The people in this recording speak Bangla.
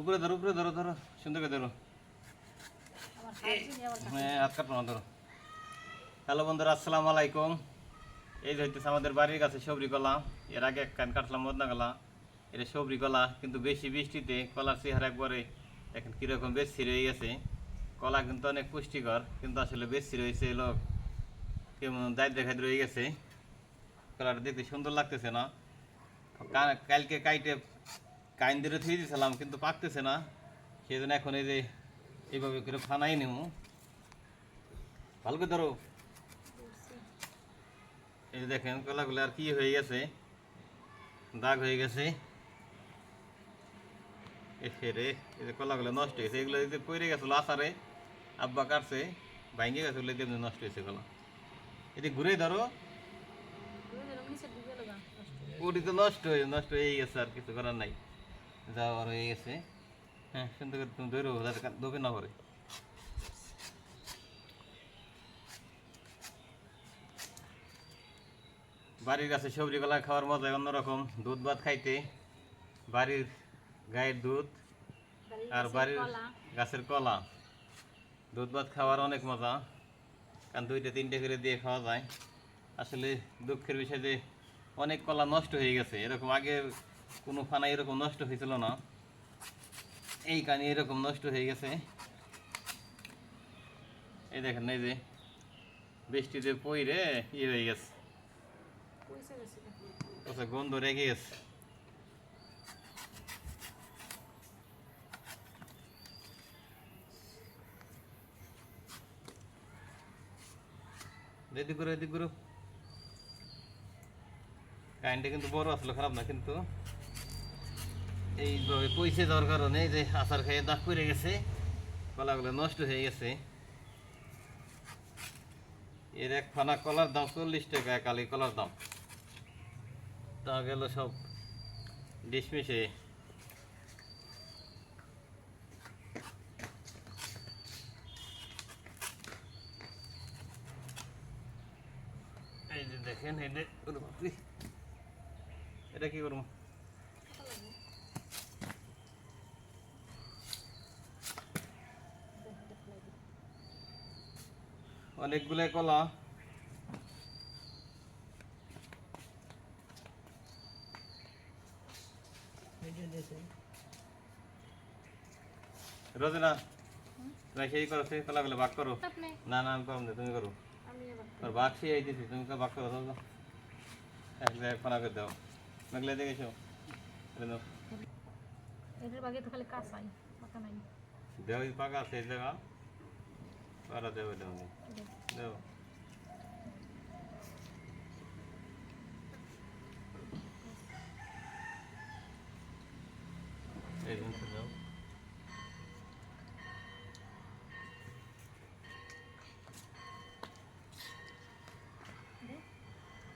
উপরে ধরো উপরে ধরো ধরো, সুন্দর করে ধরো। হ্যাঁ হাত কাটো ধরো। হ্যালো বন্ধুরা, আসসালামু আলাইকুম। এই যে হইতেছে আমাদের বাড়ির কাছে সবরি কলা। এর আগে এক কান কাটলাম মদনা কলা। এটা সবরি কলা, কিন্তু বেশি বৃষ্টিতে কলার চেহারা একবারে এখন কীরকম বেশি রয়ে গেছে। কলা কিন্তু অনেক পুষ্টিকর, কিন্তু আসলে বেশি রয়েছে লোক। কেমন দায়িত্ব দেখাই রয়ে গেছে। কলাটা দেখতে সুন্দর লাগতেছে না। কালকে কাইটে কাইন দিয়ে থুয়ে দিয়েছিলাম কিন্তু পাকতেছে না। সেই জন্য এখন এই যে এইভাবে করে ফানাই নেব। ভালো করে ধরো। এই দেখেন কলাগুলো আর কি হয়ে গেছে। দাগ হয়ে গেছে। রে এই যে কলাগুলো নষ্ট হয়েছে। এগুলো যে পড়ে গেছিল আসারে আব্বা কাটছে ভাঙ্গে গেছে ওগুলো এমনি নষ্ট হয়েছে কলা এটি ঘুরে ধরো। ওটি তো নষ্ট হয়ে নষ্ট হয়ে গেছে আর কিছু করার নাই। যাও আর হয়ে গেছে। হ্যাঁ। সুন্দর তুমি ধরো যাতে কা- না পড়ে বাড়ির কাছে সবজি কলা খাওয়ার মজা অন্যরকম দুধ ভাত খাইতে। বাড়ির গায়ের দুধ আর বাড়ির গাছের কলা। দুধ ভাত খাওয়ার অনেক মজা কারণ দুইটা তিনটে করে দিয়ে খাওয়া যায়। আসলে দুঃখের বিষয় যে অনেক কলা নষ্ট হয়ে গেছে। এরকম আগে কোনো ফানা এরকম নষ্ট হয়েছিল না। এই কানি এরকম নষ্ট হয়ে গেছে। এই দেখেন এই যে বৃষ্টিতে পইরে ই হয়ে গেছে। আচ্ছা গন্ধ রেগে গেছে। এদিক করো এদিক কারেন্টটা কিন্তু বড় আসলে খারাপ না কিন্তু। এইভাবে পয়সা দেওয়ার কারণে যে আচার খেয়ে দাগ করে গেছে, কলাগুলো নষ্ট হয়ে গেছে। এর এক ফানা কলার দাম চল্লিশ টাকা, কালি কলার দাম। তা গেল সব ডিসমিশে এই যে দেখেন এটা কি করব? অনেকগুলো কলা। রোজনা তুমি সেই করো সেই কলাগুলো ভাগ করো। না না আমি করব না তুমি করো। এবার আর ভাগ সেই আইতেছি তুমি তো ভাগ করো দাও এক জায়গায় ফোনা করে দাও। মেঘলে দেখেছ এটার বাগে তো খালি কাঁচাই পাকা নাই। দেও এই পাকা সেই জায়গা। পারা দেও দেও দেও